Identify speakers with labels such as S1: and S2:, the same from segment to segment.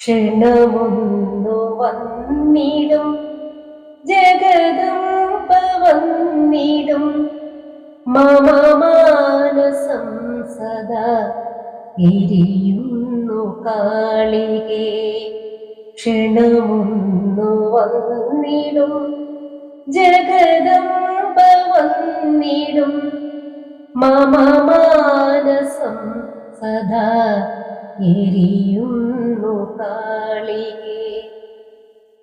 S1: ക്ഷണമൊന്നു വന്നിടും. ജഗദംബ വന്നിടും മമ മാനസം സദാ എരിയുന്നു കാളികേ. ക്ഷണമൊന്നു വന്നിടും. ജഗദംബ വന്നിടും മമ മാനസം സദാ എരിയുന്നു കാളികേ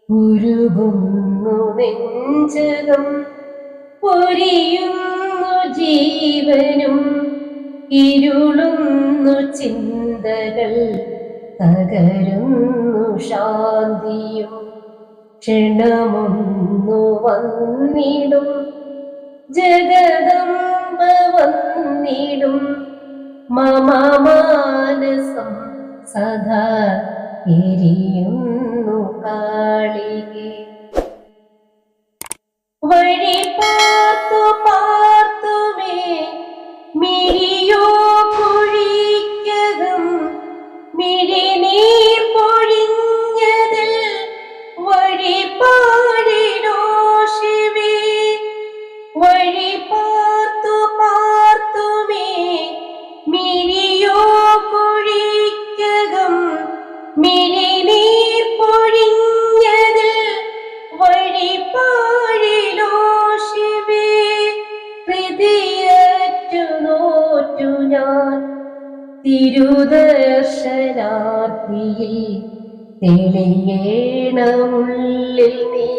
S1: ഉരുകുന്നു നെഞ്ചകം പൊരിയുന്നു ജീവനും ഇരുളുന്നു ചിന്തകൾ തകരുന്നു ശാന്തിയും. ക്ഷണമൊന്നു വന്നിടും ജഗദംബ വന്നിടും മമ സദാ എരിയുന്നു മിഴിനീർ പൊഴിഞ്ഞതിൽ വഴി പാടിലോ ശിവേ ഹൃദയറ്റു നോറ്റു ഞാൻ. തിരുദർശനാർത്ഥിയിൽ തെളിയേണമുള്ളിൽ നീ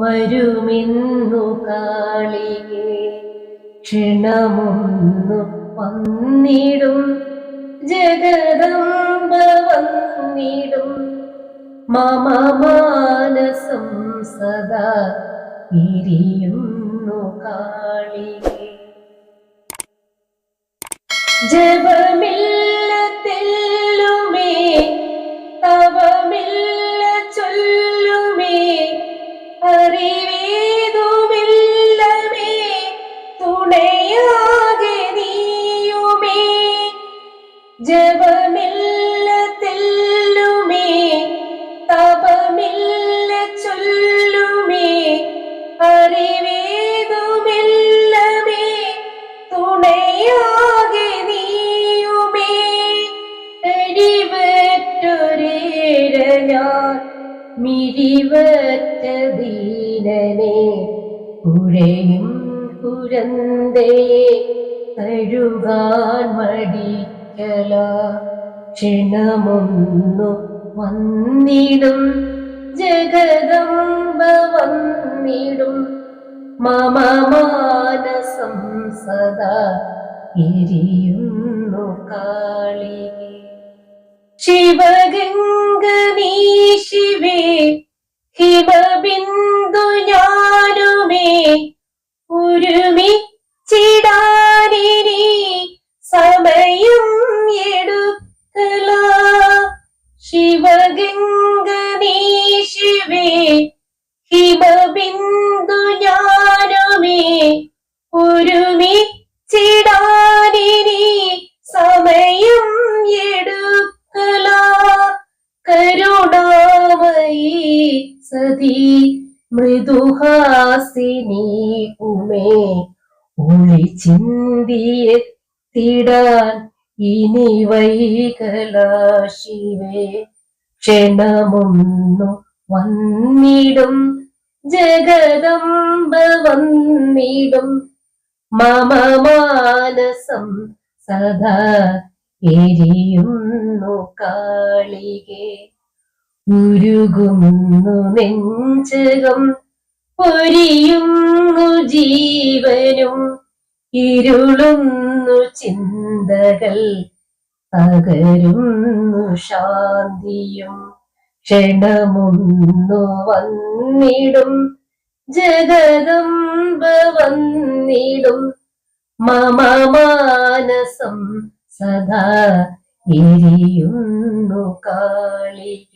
S1: വരുമെന്നു കാളികേ ക്ഷണമൊന്നു വന്നിടും ജഗദംബ വന്നിടും മമ മാനസം സദാ ഇരിയുന്നു കാളികെ ജപമില്ല തെല്ലുമേ ചൊല്ലുമേ അറിവേതുമില്ലമേ തുണയാകെ ജപമില്ല തെല്ലുമേ തപമില്ല ചൊല്ലുമേ അറിവേതുമില്ലമേ തുണയാകെ നീയുമേ. എരിവറ്റൊരേര ഞാൻ മിരിവറ്റ ദീനനെ കുഴയും കുരന്തയെ തഴുകാൻ മടിക്കല ക്ഷണമൊന്നു വന്നിടും. ജഗദംബ വന്നിടും. മമ സദാ എരിയുന്നു കാളി. ശിവഗംഗ നീ ശിവേ ഹിമബിന്ദു ഞാനുമേ ഒരുമിച്ചിടാനിനി സമയം എടുക്കല. ശിവഗംഗ നീ ശിവേ ഹിമബിന്ദു ഞാനുമേ ഒരുമിച്ചിടാനിനി സമയം എടുക്കല. കരുണാമയി സതി മൃദുഹാസിനി ഉമേ ഒളി ചിന്തിയെത്തിടാൻ ഇനി വൈകലാശിവേ. ക്ഷണമൊന്നു വന്നിടും ജഗദംബ വന്നിടും. മമ മാനസം സദാ എരിയുന്നു കാളികെ. ഉരുകുന്നു നെഞ്ചകം പൊരിയുന്നു ജീവനും. ഇരുളുന്നു ചിന്തകൾ തകരുന്നു ശാന്തിയും. ക്ഷണമൊന്നു വന്നിടും ജഗദംബ വന്നിടും. മമ മാനസം സദാ എരിയുന്നു കാളികേ